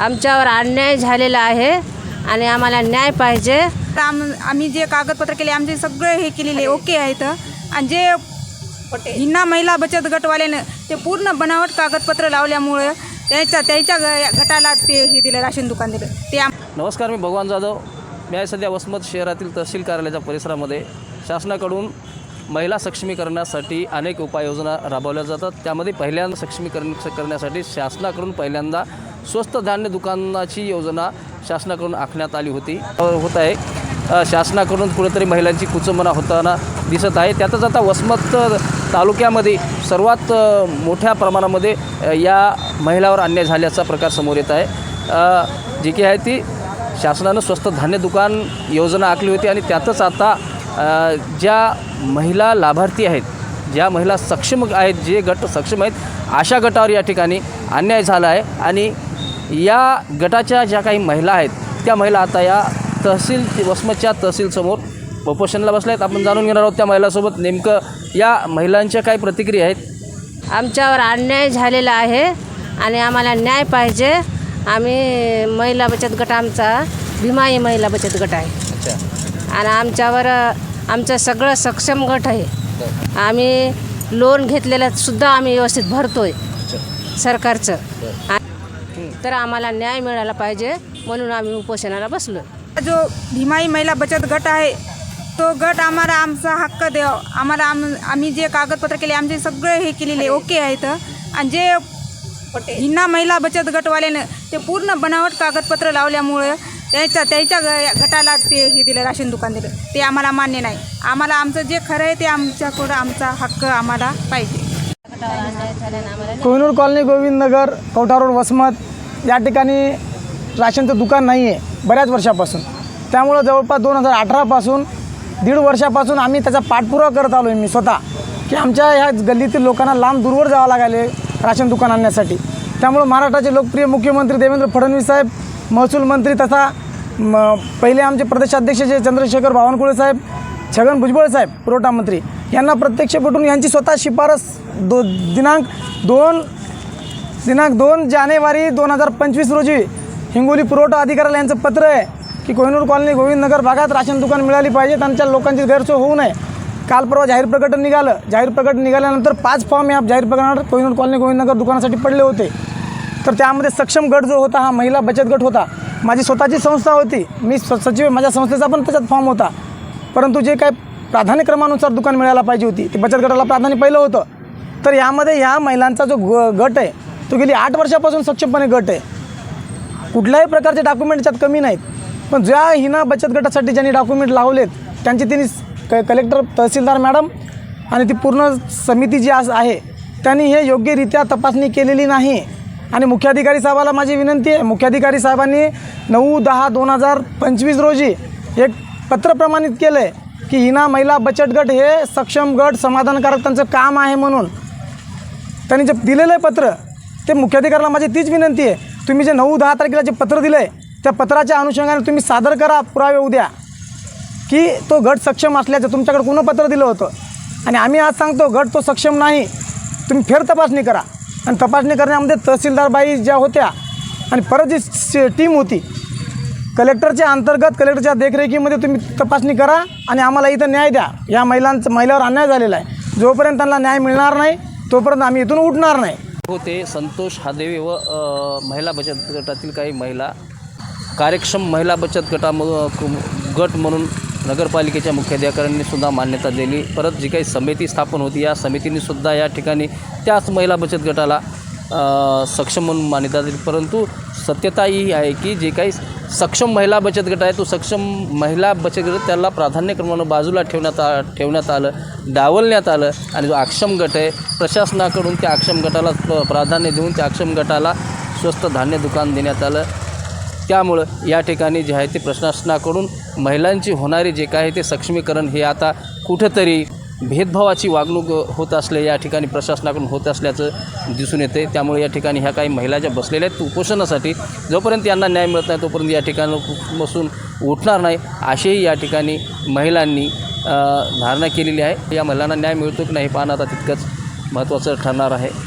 आमच्यावर अन्याय झालेला आहे आणि आम्हाला न्याय पाहिजे. तर आम आम्ही जे कागदपत्र केले आमचे सगळे हे केलेले ओके आहेत. आणि जे हिना महिला बचत गटवाल्यानं ते पूर्ण बनावट कागदपत्र लावल्यामुळं त्याच्या त्याच्या गटाला ते हे दिलं राशन दुकान दिलं. ते आम नमस्कार मी भगवान जाधव. मी आहे सध्या वसमत शहरातील तहसील कार्यालयाच्या परिसरामध्ये. शासनाकडून महिला सक्षमीकरणासाठी अनेक उपाययोजना राबवल्या जातात. त्यामध्ये पहिल्यांदा सक्षमीकरण करण्यासाठी शासनाकडून पहिल्यांदा स्वस्त धान्य दुकानाची योजना शासनाकडून आखण्यात आली होती. होत आहे. शासनाकडून कुठेतरी महिलांची कुचंबना होताना दिसत आहे. त्यातच आता वसमत तालुक्यामध्ये सर्वात मोठ्या प्रमाणामध्ये या महिलावर अन्याय झाल्याचा प्रकार समोर येत आहे. जी की आहे ती शासनानं स्वस्त धान्य दुकान योजना आखली होती आणि त्यातच आता ज्या महिला लाभार्थी आहेत ज्या महिला सक्षम आहेत जे गट सक्षम आहेत अशा गटावर या ठिकाणी अन्याय झाला आहे आणि या गटाच्या ज्या काही महिला आहेत त्या महिला आता या तहसील वसमतच्या तहसीलसमोर उपोषणाला बसल्या आहेत. आपण जाणून घेणार आहोत त्या महिलासोबत नेमकं या महिलांच्या काय प्रतिक्रिया आहेत? आमच्यावर अन्याय झालेला आहे आणि आम्हाला न्याय पाहिजे. आम्ही महिला बचत गट आमचा भीमाई महिला बचत गट आहे. आणि आमच्यावर आमचं सगळं सक्षम गट आहे. आम्ही लोन घेतलेलं सुद्धा आम्ही व्यवस्थित भरतोय सरकारचं. आ- तर आम्हाला न्याय मिळाला पाहिजे म्हणून आम्ही उपोषणाला बसलो जो भीमाई महिला बचत गट आहे तो गट आम्हाला आमचा हक्क द्याव आम्हाला आम आम्ही जे कागदपत्र केले आमचे सगळे हे केलेले ओके आहेत. आणि जे हिना महिला बचत गटवाल्यानं ते पूर्ण बनावट कागदपत्र लावल्यामुळं त्याच्या त्याच्या ग- गटाला ते हे दिलं राशन दुकान दिलं. ते आम्हाला मान्य नाही. आम्हाला आमचं जे खरं आहे ते आमच्याकडं आमचा हक्क आम्हाला पाहिजे. Kohinoor colony Govind Nagar Kavtha road Vasmat. या ठिकाणी राशनचं दुकान नाही आहे बऱ्याच वर्षापासून. त्यामुळं जवळपास दोन हजार अठरापासून दीड वर्षापासून आम्ही त्याचा पाठपुरावा करत आलो आहे मी स्वतः की आमच्या ह्या गल्लीतील लोकांना लांब दूरवर जावं लागायले राशन दुकान आणण्यासाठी. त्यामुळं महाराष्ट्राचे लोकप्रिय मुख्यमंत्री देवेंद्र फडणवीस साहेब महसूल मंत्री तथा म पहिले आमचे प्रदेशाध्यक्ष जे चंद्रशेखर बावनकुळे साहेब छगन भुजबळ साहेब पुरवठा मंत्री यांना प्रत्यक्ष भेटून यांची स्वतः शिफारस दो दिनांक दोन दिनांक दोन जानेवारी दोन हजार पंचवीस रोजी हिंगोली पुरवठा अधिकाऱ्याला यांचं पत्र आहे की कोहिनूर कॉलनी गोविंदनगर भागात राशन दुकान मिळाली पाहिजे त्यांच्या लोकांची गैरसोय होऊ नये. काल परवा जाहीर प्रकटन निघालं. जाहीर प्रकटन निघाल्यानंतर पाच फॉर्म या जाहीर प्रकरणात कोहिनूर कॉलनी गोविंदनगर दुकानासाठी पडले होते. तर त्यामध्ये सक्षम गट जो होता हा महिला बचत गट होता. माझी स्वतःची संस्था होती. मी स- सचिव माझ्या संस्थेचा पण त्याच्यात फॉर्म होता. परंतु जे काय प्राधान्यक्रमानुसार दुकान मिळायला पाहिजे होती ते बचत गटाला प्राधान्य पहिलं होतं. तर यामध्ये ह्या महिलांचा जो ग गट आहे तो गेली आठ वर्षापासून सक्षमपणे गट आहे. कुठल्याही प्रकारचे डॉक्युमेंट त्यात कमी नाहीत. पण ज्या हिना बचत गटासाठी ज्यांनी डॉक्युमेंट लावलेत त्यांची तिने क कलेक्टर तहसीलदार मॅडम आणि ती पूर्ण समिती जी आज आहे त्यांनी हे योग्यरित्या तपासणी केलेली नाही. आणि मुख्याधिकारी साहेबाला माझी विनंती आहे मुख्याधिकारी साहेबांनी नऊ दहा दोन हजार पंचवीस रोजी एक पत्र प्रमाणित केलं आहे की हिना महिला बचत गट हे सक्षम गट समाधानकारक त्यांचं काम आहे म्हणून. त्यांनी जे दिलेलं आहे पत्र ते मुख्याधिकाऱ्याला माझी तीच विनंती आहे. तुम्ही जे नऊ दहा तारखेला जे पत्र दिलं आहे त्या पत्राच्या अनुषंगाने तुम्ही सादर करा पुरावे उद्या. की तो गट सक्षम असल्याचं तुमच्याकडे कोणं पत्र दिलं होतं? आणि आम्ही आज सांगतो गट तो सक्षम नाही. तुम्ही फेर तपासणी करा. आणि तपासणी करण्यामध्ये तहसीलदार बाई ज्या होत्या आणि परत जी टीम होती कलेक्टरच्या अंतर्गत कलेक्टरच्या देखरेखीमध्ये तुम्ही तपासणी करा आणि आम्हाला इथं न्याय द्या. या महिलांचं महिलावर अन्याय झालेला आहे. जोपर्यंत त्यांना न्याय मिळणार नाही तोपर्यंत आम्ही इथून उठणार नाही. होते. संतोष हादेवे व महिला बचत गटातील काही महिला. कार्यक्षम महिला बचत गटा गट म्हणून नगरपालिकेच्या मुख्याधिकाऱ्यांनी सुद्धा मान्यता दिली. परत जी काही समिती स्थापन होती या समितीने सुद्धा या ठिकाणी त्याच महिला बचत गटाला सक्षम म्हणून मान्यता दिली. परंतु सत्यता ही आहे की जे काही सक्षम महिला बचत गट आहे तो सक्षम महिला बचत गट त्याला प्राधान्यक्रमानं बाजूला ठेवण्यात आ ठेवण्यात आलं डावलण्यात आलं आणि जो अक्षम गट आहे प्रशासनाकडून त्या अक्षम गटाला प्राधान्य देऊन त्या अक्षम गटाला स्वस्त धान्य दुकान देण्यात आलं. त्यामुळं या ठिकाणी जे आहे ते प्रशासनाकडून महिलांची होणारी जे काय आहे ते सक्षमीकरण हे आता कुठंतरी भेदभावाची वागणूक होत असले या ठिकाणी प्रशासनाकडून होत असल्याचं दिसून येते त्यामुळे या ठिकाणी ह्या काही महिला ज्या बसलेल्या आहेत उपोषणासाठी जोपर्यंत यांना न्याय मिळत नाही तोपर्यंत या ठिकाणी बसून उठणार नाही असेही या ठिकाणी महिलांनी धारणा केलेली आहे. या महिलांना न्याय मिळतो की नाही पाहणं आता तितकंच महत्त्वाचं ठरणार आहे.